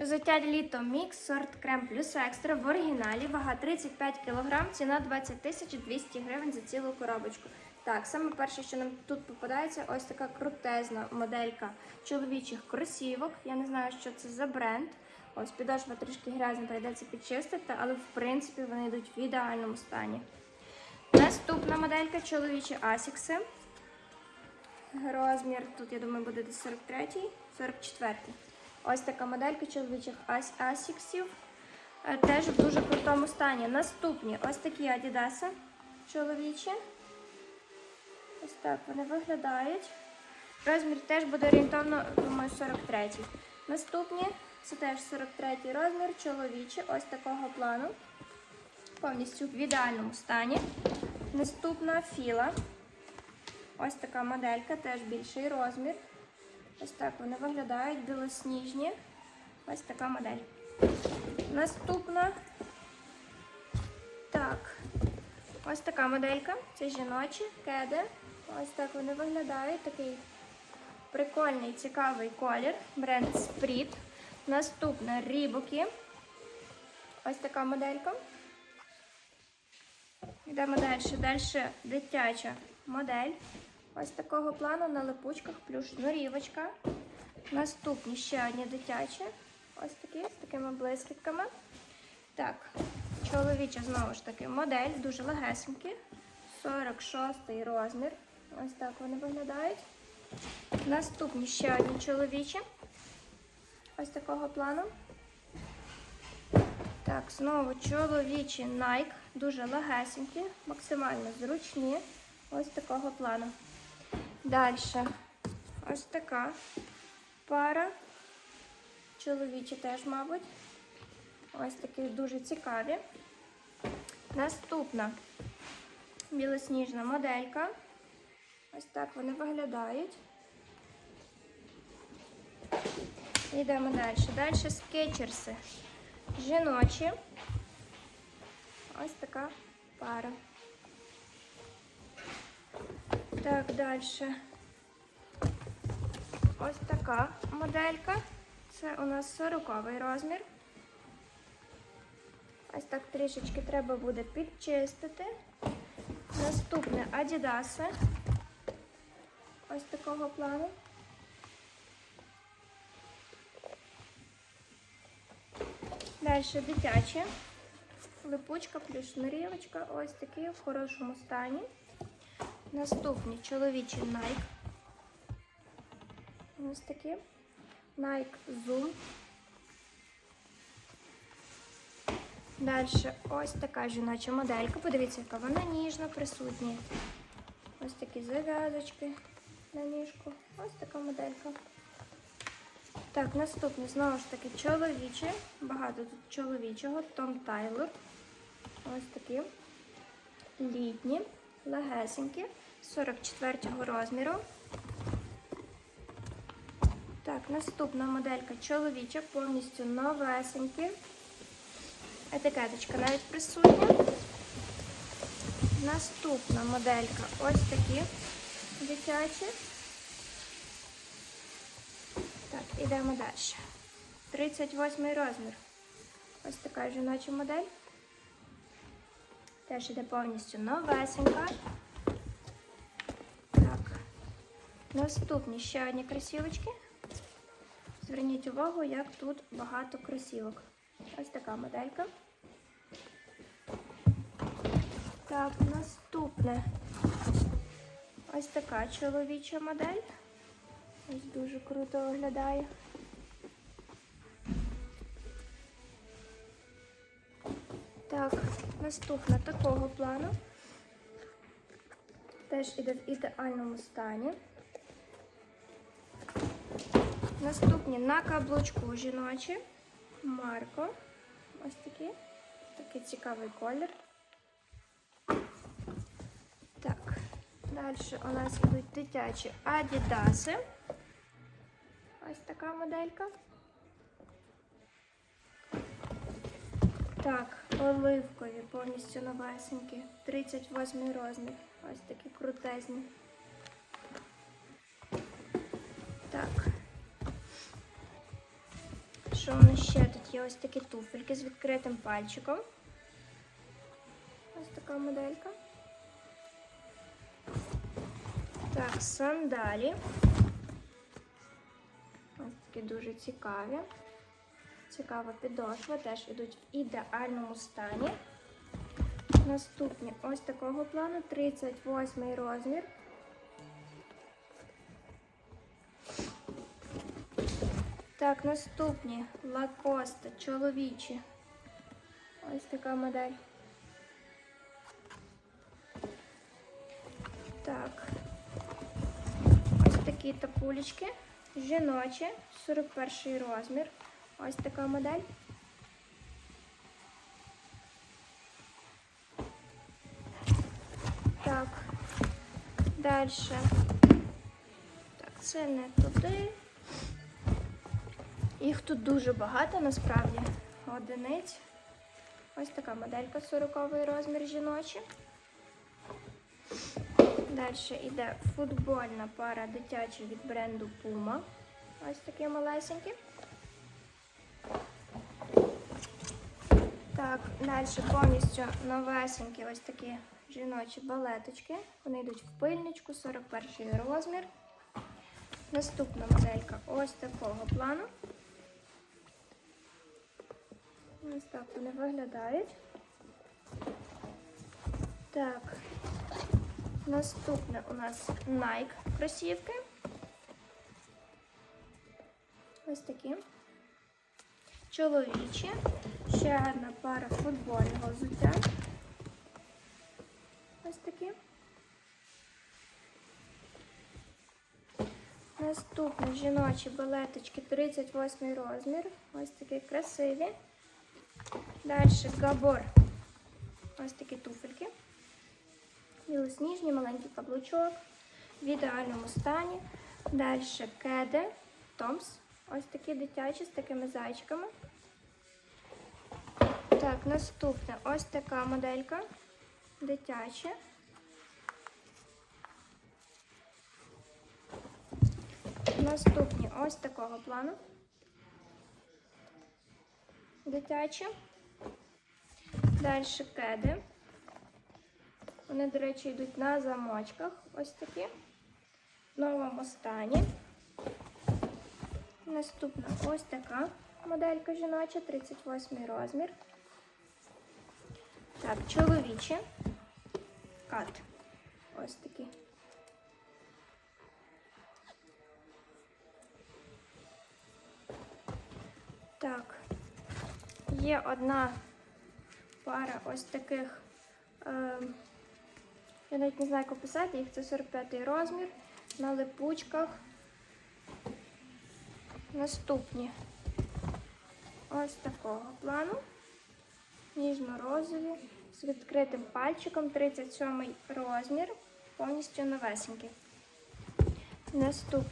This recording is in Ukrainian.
Взуття літо мікс, сорт крем плюс екстра в оригіналі, вага 35 кг, ціна 20 тисяч 200 гривень за цілу коробочку. Так, саме перше, що нам тут попадається, ось така крутезна моделька чоловічих кросівок. Я не знаю, що це за бренд. Ось підошва трішки грязна, прийдеться підчистити, але в принципі вони йдуть в ідеальному стані. Наступна моделька чоловічі асікси. Розмір тут, я думаю, буде десь 43-й, 44-й. Ось така моделька чоловічих асіксів. Е, Теж в дуже крутому стані. Наступні ось такі адідаси чоловічі. Ось так вони виглядають. Розмір теж буде орієнтовно, думаю, 43. Наступні це теж 43 розмір, чоловічі, ось такого плану. Повністю в ідеальному стані. Наступна філа. Ось така моделька, теж більший розмір. Ось так вони виглядають, білосніжні. Ось така модель. Наступна. Так. Ось така моделька. Це жіночі кеди. Ось так вони виглядають. Такий прикольний, цікавий колір. Бренд Sprit. Наступна рібоки. Ось така моделька. Йдемо далі. Далі дитяча модель. Ось такого плану на липучках, плюс шнурівочка. Наступні ще одні дитячі. Ось такі з такими блискітками. Так, чоловіча знову ж таки модель, дуже легесенькі. 46 розмір. Ось так вони виглядають. Наступні ще одні чоловічі. Ось такого плану. Так, знову чоловічі Nike, дуже легесенькі, максимально зручні. Ось такого плану. Далі. Ось така пара. Чоловічі теж, мабуть. Ось такі дуже цікаві. Наступна білосніжна моделька. Ось так вони виглядають. Йдемо далі. Далі скетчерси. Жіночі. Ось така пара. Так, далі. Ось така моделька. Це у нас 40 розмір. Ось так трішечки треба буде підчистити. Наступне Адідаси. Ось такого плану. Далі дитяче. Липучка плюс шнурівочка. Ось такі в хорошому стані. Наступні чоловічі Nike. Ось такі. Nike Zoom. Далі ось така жіноча моделька. Подивіться, яка вона ніжна, присутня. Ось такі зав'язочки на ніжку. Ось така моделька. Так, наступне знову ж таки чоловіче. Багато тут чоловічого. Том Тайлор. Ось такі літні, легесенькі, 44 розміру. Так, наступна моделька чоловіча, повністю новесенькі. Етикеточка навіть присутня. Наступна моделька ось такі дитячі. Так, ідемо далі. 38 розмір. Ось така жіноча модель. Теж іде повністю новесенька. Так. Наступні ще одні кросівочки. Зверніть увагу, як тут багато кросівок. Ось така моделька. Так, наступне. Ось така чоловіча модель. Ось дуже круто виглядає. Так, наступна такого плану. Теж іде в ідеальному стані. Наступні на каблучку жіночі. Марко. Ось такі. Такий цікавий колір. Так, далі у нас йдуть дитячі адідаси. Ось така моделька. Так, оливкові, повністю новесенькі. 38 розмір. Ось такі крутезні. Так. Що у нас ще тут є ось такі туфельки з відкритим пальчиком. Ось така моделька. Так, сандалі. Ось такі дуже цікаві. Цікава підошва, теж йдуть в ідеальному стані. Наступні ось такого плану 38 розмір. Так, наступні лакоста чоловічі. Ось така модель. Так. Ось такі тапулечки. Жіночі, 41 розмір. Ось така модель. Так. Далі. Так, це не туди. Їх тут дуже багато насправді. Одиниць. Ось така моделька 40 розмір жіночі. Далі йде футбольна пара дитяча від бренду Puma. Ось такі малесенькі. Так, далі повністю новесенькі ось такі жіночі балеточки. Вони йдуть в пильничку, 41 розмір. Наступна моделька ось такого плану. Ось так вони виглядають. Так, наступне у нас Nike кросівки. Ось такі. Чоловічі. Ще одна пара футбольного взуття. Ось такі. Наступні жіночі балеточки 38 розмір. Ось такі красиві. Далі габор. Ось такі туфельки. Білосніжні, маленький каблучок. В ідеальному стані. Далі кеди. Томс. Ось такі дитячі з такими зайчиками. Так, наступне ось така моделька. Дитяча. Наступні ось такого плану. Дитячі. Далі кеди. Вони, до речі, йдуть на замочках. Ось такі. В новому стані. Наступна ось така моделька жіноча, 38 розмір. Так, чоловічі. Кат. Ось такі. Так, є одна пара ось таких. Е, я навіть не знаю, як описати їх. Це 45-й розмір на липучках. Наступні ось такого плану. Ніжно-розові, з відкритим пальчиком, 37 розмір, повністю новесенький. Наступне